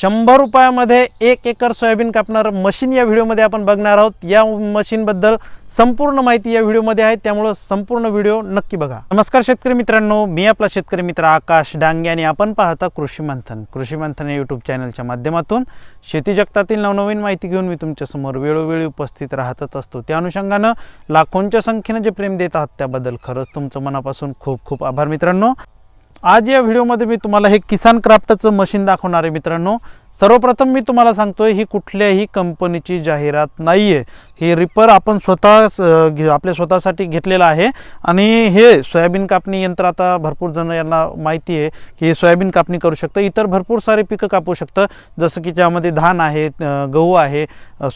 शंभर रुपयामध्ये एक एकर सोयाबीन कापणारं मशीन या व्हिडिओमध्ये आपण बघणार आहोत. या मशीनबद्दल संपूर्ण माहिती या व्हिडिओमध्ये आहे. त्यामुळं संपूर्ण व्हिडिओ नक्की बघा. नमस्कार शेतकरी मित्रांनो. मी आपला शेतकरी मित्र आकाश डांगे आणि आपण पाहता कृषी मंथन. कृषी मंथन या यूट्यूब चॅनलच्या माध्यमातून शेती जगतातील नवनवीन माहिती घेऊन मी तुमच्यासमोर वेळोवेळी उपस्थित राहतच असतो. त्या अनुषंगानं लाखोंच्या संख्येनं जे प्रेम देत आहात त्याबद्दल खरंच तुमचं मनापासून खूप खूप आभार मित्रांनो. आज या व्हिडिओमध्ये मी तुम्हाला हे किसान क्राफ्टचं मशीन दाखवणार आहे मित्रांनो. सर्वप्रथम मी तुम्हाला सांगतोय ही कुठल्याही कंपनीची जाहिरात नाही आहे हे रिपर आपण स्वतः आपल्या स्वतःसाठी घेतलेलं आहे. आणि हे सोयाबीन कापणी यंत्र आता भरपूर जण यांना माहिती आहे की हे सोयाबीन कापणी करू शकतं. इतर भरपूर सारे पिकं कापू शकतं. जसं की ज्यामध्ये धान आहे गहू आहे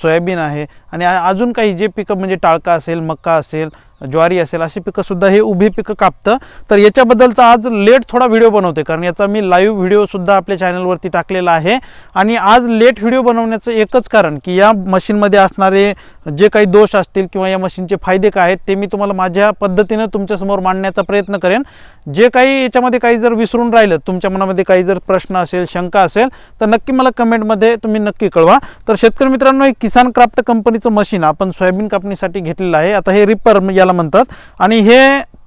सोयाबीन आहे. आणि अजून काही जे पिकं म्हणजे टाळका असेल मक्का असेल ज्वारी असेल अशी पिकंसुद्धा हे उभी पिकं कापतं. तर याच्याबद्दलचा आज लेट थोडा व्हिडिओ बनवते. कारण याचा मी लाईव्ह व्हिडिओसुद्धा आपल्या चॅनलवरती टाकलेला आहे. आणि आज लेट व्हिडिओ बनवण्याचं एकच कारण की या मशीनमध्ये असणारे जे काही दोष असतील किंवा या मशीनचे फायदे काय आहेत ते मी तुम्हाला माझ्या पद्धतीनं तुमच्यासमोर मांडण्याचा प्रयत्न करेन. जे काही याच्यामध्ये काही जर विसरून राहिलं तुमच्या मनामध्ये काही जर प्रश्न असेल शंका असेल तर नक्की मला कमेंटमध्ये तुम्ही नक्की कळवा. तर शेतकरी मित्रांनो हे किसान क्राफ्ट कंपनीचं मशीन आपण सोयाबीन कापणीसाठी घेतलेलं आहे. आता हे रिपर याला म्हणतात. आणि हे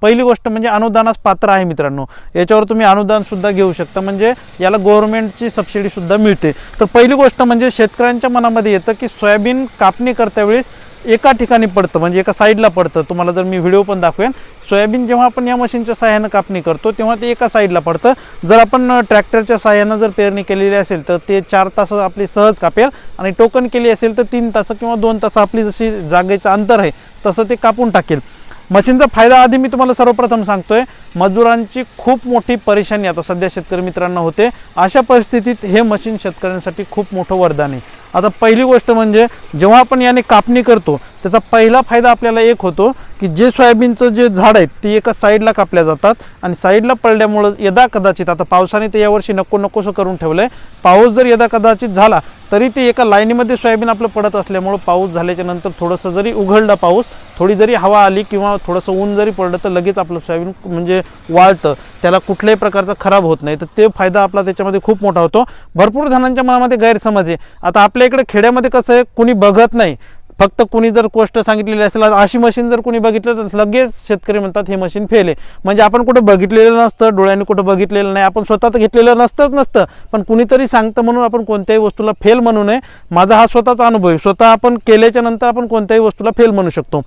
पहिली गोष्ट म्हणजे अनुदानास पात्र आहे मित्रांनो. याच्यावर तुम्ही अनुदानसुद्धा घेऊ शकता. म्हणजे याला गव्हर्नमेंटची सबसिडीसुद्धा मिळते. तर पहिली गोष्ट म्हणजे शेतकऱ्यांच्या मनामध्ये येतं की सोयाबीन कापणी करत्या वेळेस एका ठिकाणी पडतं. म्हणजे एका साईडला पडतं. तुम्हाला जर मी व्हिडिओ पण दाखवेन. सोयाबीन जेव्हा आपण या मशीनच्या सहाय्यानं कापणी करतो तेव्हा ते एका साईडला पडतं. जर आपण ट्रॅक्टरच्या सहाय्यानं जर पेरणी केलेली असेल तर ते चार तास आपली सहज कापेल आणि टोकन केली असेल तर तीन तास किंवा दोन तास आपली जशी जागेचं अंतर आहे तसं ते कापून टाकेल. मशीनचा फायदा आधी मी तुम्हाला सर्वप्रथम सांगतोय मजुरांची खूप मोठी परेशानी आता सध्या शेतकरी मित्रांना होते. अशा परिस्थितीत हे मशीन शेतकऱ्यांसाठी खूप मोठं वरदान आहे. आता पहिली गोष्ट म्हणजे जेव्हा आपण याने कापणी करतो त्याचा पहिला फायदा आपल्याला एक होतो की जे सोयाबीनचं जे झाड आहे ते एका साईडला कापल्या जातात आणि साईडला पडल्यामुळं यदा कदाचित आता पावसाने ते यावर्षी नको नकोसं करून ठेवलं आहे पाऊस जर यदा कदाचित झाला तरी ते एका लाईनीमध्ये सोयाबीन आपलं पडत असल्यामुळं पाऊस झाल्याच्यानंतर थोडंसं जरी उघडला पाऊस थोडी जरी हवा आली किंवा थोडंसं ऊन जरी पडलं तर लगेच आपलं सोयाबीन म्हणजे वाळतं. त्याला कुठल्याही प्रकारचा खराब होत नाही. तर ते फायदा आपला त्याच्यामध्ये खूप मोठा होतो. भरपूर जणांच्या मनामध्ये गैरसमज आहे. आता आपल्या इकडे खेड्यामध्ये कसं आहे कुणी बघत नाही. फक्त कुणी जर गोष्ट सांगितलेली असेल अशी मशीन जर कुणी बघितलं तर लगेच शेतकरी म्हणतात हे मशीन फेल आहे. म्हणजे आपण कुठं बघितलेलं नसतं डोळ्यांनी कुठं बघितलेलं नाही आपण स्वतः तर घेतलेलं नसतंच नसतं. पण कुणीतरी सांगतं म्हणून आपण कोणत्याही वस्तूला फेल म्हणू नये. माझा हा स्वतःचा अनुभव आहे. स्वतः आपण केल्याच्यानंतर आपण कोणत्याही वस्तूला फेल म्हणू शकतो.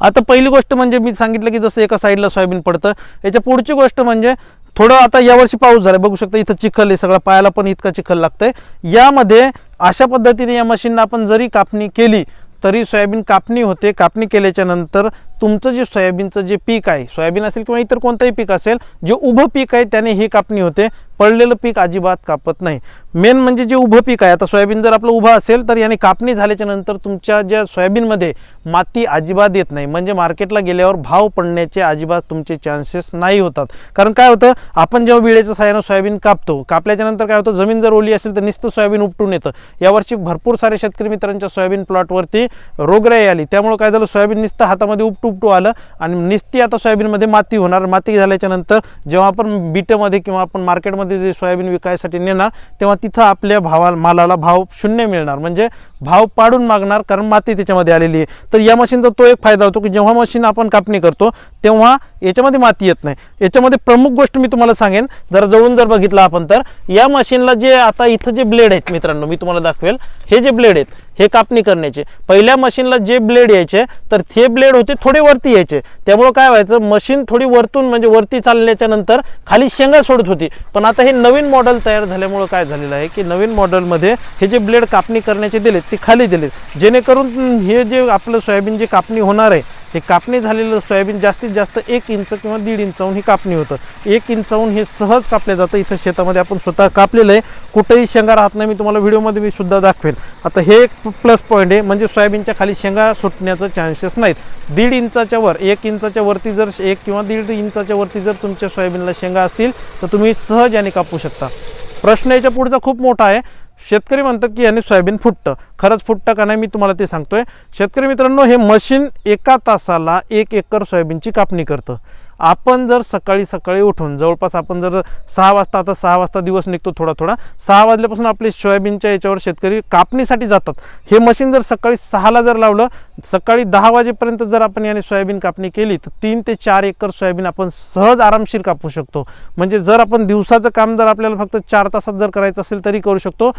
आता पहिली गोष्ट म्हणजे मी सांगितलं की जसं एका साईडला सोयाबीन पडतं. याच्या पुढची गोष्ट म्हणजे थोडं आता यावर्षी पाऊस झाला. बघू शकता इथं चिखल आहे सगळं पायाला पण इतका चिखल लागतंय. यामध्ये अशा पद्धतीने या मशीननं आपण जरी कापणी केली तरी सोयाबीन कापणी होते. कापणी केल्याच्यानंतर तुमचं जे सोयाबीनचं जे पीक आहे सोयाबीन असेल किंवा इतर कोणतंही पीक असेल जे उभं पीक आहे त्याने ही कापणी होते. पडलेलं पीक अजिबात कापत नाही. मेन म्हणजे जे उभं पीक आहे आता सोयाबीन जर आपलं उभं असेल तर याने कापणी झाल्याच्यानंतर तुमच्या ज्या सोयाबीनमध्ये माती अजिबात येत नाही. म्हणजे मार्केटला गेल्यावर भाव पडण्याचे अजिबात तुमचे चान्सेस नाही होतात. कारण काय होतं आपण जेव्हा विळेच्या सहाय्यानं सोयाबीन कापतो कापल्याच्या नंतर काय होतं जमीन जर ओली असेल तर नुसतं सोयाबीन उपटून येतं. यावर्षी भरपूर सारे शेतकरी मित्रांच्या सोयाबीन प्लॉटवरती रोगराई आली. त्यामुळे काय झालं सोयाबीन नुसतं हातामध्ये उपटू उपटू आलं आणि नुसती आता सोयाबीनमध्ये माती होणार. माती झाल्याच्यानंतर जेव्हा आपण बिटमध्ये किंवा आपण मार्केटमध्ये जे सोयाबीन विकायसाठी नेणार तेव्हा तिथं आपल्या भावा मालाला भाव शून्य मिळणार. म्हणजे भाव पाडून मागणार कारण माती त्याच्यामध्ये आलेली आहे. तर या मशीनचा तो एक फायदा होतो की जेव्हा मशीन आपण कापणी करतो तेव्हा याच्यामध्ये माती येत नाही. याच्यामध्ये प्रमुख गोष्ट मी तुम्हाला सांगेन जर जवळून जर बघितलं आपण तर या मशीनला जे आता इथं जे ब्लेड आहेत मित्रांनो मी तुम्हाला दाखवेल हे जे ब्लेड आहेत हे कापणी करण्याचे. पहिल्या मशीनला जे ब्लेड यायचे तर ते ब्लेड होते थोडे वरती यायचे. त्यामुळं काय व्हायचं मशीन थोडी वरतून म्हणजे वरती चालल्याच्या नंतर खाली शेंगा सोडत होती. पण आता हे नवीन मॉडेल तयार झाल्यामुळं काय झालेलं आहे की नवीन मॉडेलमध्ये हे जे ब्लेड कापणी करण्याचे दिलेत ते खाली दिलेत. जेणेकरून हे जे आपलं सोयाबीन जे कापणी होणार आहे हे कापणी झालेलं सोयाबीन जास्तीत जास्त एक इंच किंवा दीड इंचाहून ही कापणी होतं. एक इंचाहून हे सहज कापले जातं. इथं शेतामध्ये आपण स्वतः कापलेलं आहे. कुठेही शेंगा राहत नाही. मी तुम्हाला व्हिडिओमध्ये मी सुद्धा दाखवेन. आता हे एक प्लस पॉईंट आहे. म्हणजे सोयाबीनच्या खाली शेंगा सुटण्याचं चान्सेस नाहीत. दीड इंचाच्या वर एक इंचाच्या वरती जर एक किंवा दीड इंचाच्या वरती जर तुमच्या सोयाबीनला शेंगा असतील तर तुम्ही सहज याने कापू शकता. प्रश्न याच्या पुढचा खूप मोठा आहे. शेतकरी म्हणतात की याने सोयाबीन फुटतं. खरंच फुटतं का नाही मी तुम्हाला ते सांगतोय. शेतकरी मित्रांनो हे मशीन एका तासाला एक एकर सोयाबीनची कापणी करतं. आपण जर सकाळी सकाळी उठून जवळपास आपण जर सहा वाजता आता सहा वाजता दिवस निघतो थोडा थोडा सहा वाजल्यापासून आपले सोयाबीनच्या याच्यावर शेतकरी कापणीसाठी जातात. हे मशीन जर सकाळी सहाला जर लावलं सकाळी दहा वाजेपर्यंत जर आपण याने सोयाबीन कापणी केली तर तीन ते चार एकर सोयाबीन आपण सहज आरामशीर कापू शकतो. म्हणजे जर आपण दिवसाचं काम जर आपल्याला फक्त चार तासात जर करायचं असेल तरी करू शकतो.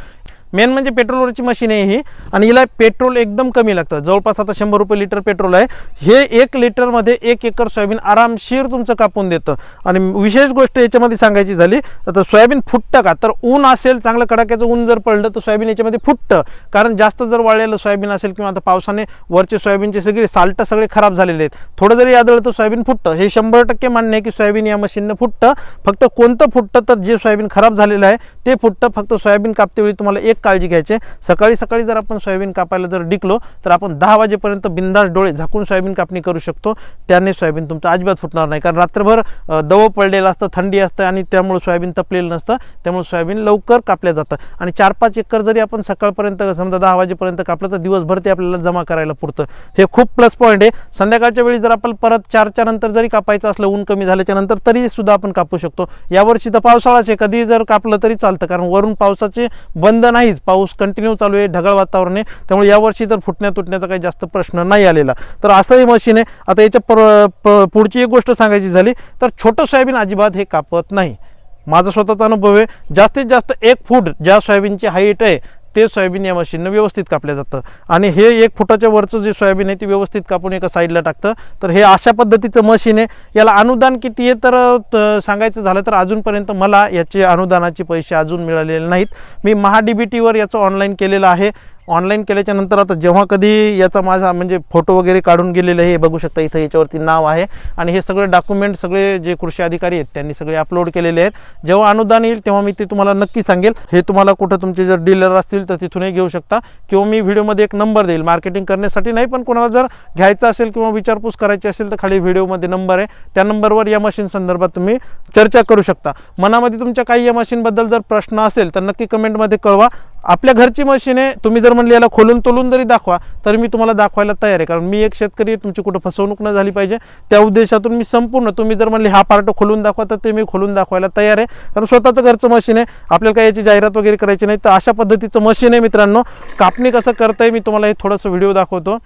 मेन म्हणजे पेट्रोलवरची मशीन आहे ही. आणि हिला पेट्रोल एकदम कमी लागतं. जवळपास आता शंभर रुपये लिटर पेट्रोल आहे. हे एक लिटरमध्ये एक एकर सोयाबीन आरामशीर तुमचं कापून देतं. आणि विशेष गोष्ट याच्यामध्ये सांगायची झाली तर सोयाबीन फुटतं का? तर ऊन असेल चांगलं कडाक्याचं ऊन जर पडलं तर सोयाबीन याच्यामध्ये फुटतं. कारण जास्त जर वाळलेलं सोयाबीन असेल किंवा आता पावसाने वरचे सोयाबीनचे सगळे साल्ट सगळे खराब झालेले आहेत. थोडं जरी यादळ तर सोयाबीन फुटतं. हे शंभर टक्के मान्य आहे की सोयाबीन या मशीननं फुटतं. फक्त कोणतं फुटतं तर जे सोयाबीन खराब झालेलं आहे ते फुटतं. फक्त सोयाबीन कापतेवेळी तुम्हाला एक काळजी घ्यायची. सकाळी सकाळी जर आपण सोयाबीन कापायला जर डिकलो तर आपण दहा वाजेपर्यंत बिंदास डोळे झाकून सोयाबीन कापणी करू शकतो. त्याने सोयाबीन तुमचं अजिबात फुटणार नाही. कारण रात्रभर दव पडलेलं असतं थंडी असतं आणि त्यामुळे सोयाबीन तपलेलं नसतं. त्यामुळे सोयाबीन लवकर कापल्या जातं. आणि चार पाच एकर जरी आपण सकाळपर्यंत समजा दहा वाजेपर्यंत कापलं तर दिवसभर ते आपल्याला जमा करायला पुरतं. हे खूप प्लस पॉईंट आहे. संध्याकाळच्या वेळी जर आपण परत चारच्या नंतर जरी कापायचं असलं ऊन कमी झाल्याच्यानंतर तरी सुद्धा आपण कापू शकतो. यावर्षी तर पावसाळाच आहे. कधी जर कापलं तरी चालतं. कारण वरून पावसाचे बंद नाहीच पाऊस कंटिन्यू चालू आहे ढगाळ वातावरण आहे. त्यामुळे यावर्षी तर फुटण्या तुटण्याचा काही जास्त प्रश्न नाही आलेला. तर असंही मशीन आहे. आता याच्या पुढची एक गोष्ट सांगायची झाली तर छोटं सोयाबीन अजिबात हे कापत नाही. माझा स्वतःचा अनुभव आहे. जास्तीत जास्त एक फूट ज्या सोयाबीनची हाईट आहे ते सोयाबीन या मशीननं व्यवस्थित कापलं जातं. आणि हे एक फुटाच्या वरचं जे सोयाबीन आहे ते व्यवस्थित कापून एका साईडला टाकतं. तर हे अशा पद्धतीचं मशीन आहे. याला अनुदान किती आहे तर सांगायचं झालं तर अजूनपर्यंत मला याचे अनुदानाचे पैसे अजून मिळालेले नाहीत. मी महा डी बी टीवर याचं ऑनलाईन केलेलं आहे. ऑनलाईन केल्याच्यानंतर आता जेव्हा कधी याचा माझा म्हणजे फोटो वगैरे काढून गेलेले आहे हे बघू शकता इथं याच्यावरती नाव आहे. आणि हे सगळे डॉक्युमेंट सगळे जे कृषी अधिकारी आहेत त्यांनी सगळे अपलोड केलेले आहेत. जेव्हा अनुदान येईल तेव्हा मी ते तुम्हाला नक्की सांगेल. हे तुम्हाला कुठं तुमचे जर डीलर असतील तर तिथूनही घेऊ शकता. किंवा मी व्हिडिओमध्ये एक नंबर देईल. मार्केटिंग करण्यासाठी नाही पण कोणाला जर घ्यायचं असेल किंवा विचारपूस करायची असेल तर खाली व्हिडिओमध्ये नंबर आहे. त्या नंबरवर या मशीन संदर्भात तुम्ही चर्चा करू शकता. मनामध्ये तुमच्या काही या मशीनबद्दल जर प्रश्न असेल तर नक्की कमेंटमध्ये कळवा. आपल्या घरची मशीन आहे तुम्ही जर म्हणले याला खोलून तोलून जरी दाखवा तर मी तुम्हाला दाखवायला तयार आहे. कारण मी एक शेतकरी तुमची कुठं फसवणूक न झाली पाहिजे. त्या उद्देशातून मी संपूर्ण तुम्ही जर म्हणले हा पार्ट खोलून दाखवा तर ते मी खोलून दाखवायला तयार आहे. कारण स्वतःचं घरचं मशीन आहे आपल्याला काही याची जाहिरात वगैरे करायची नाही. तर अशा पद्धतीचं मशीन आहे मित्रांनो. कापणी कसं करता मी तुम्हाला हे थोडंसं व्हिडिओ दाखवतो.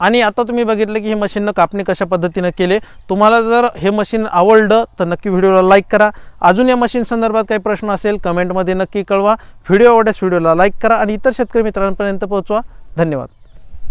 आणि आता तुम्ही बघितलं की हे मशीननं कापणी कशा पद्धतीनं केले. तुम्हाला जर हे मशीन आवडलं तर नक्की व्हिडिओला लाईक करा. अजून या मशीन संदर्भात काही प्रश्न असेल कमेंटमध्ये नक्की कळवा. व्हिडिओ आवडल्यास व्हिडिओला लाईक करा आणि इतर शेतकरी मित्रांपर्यंत पोहोचवा. धन्यवाद.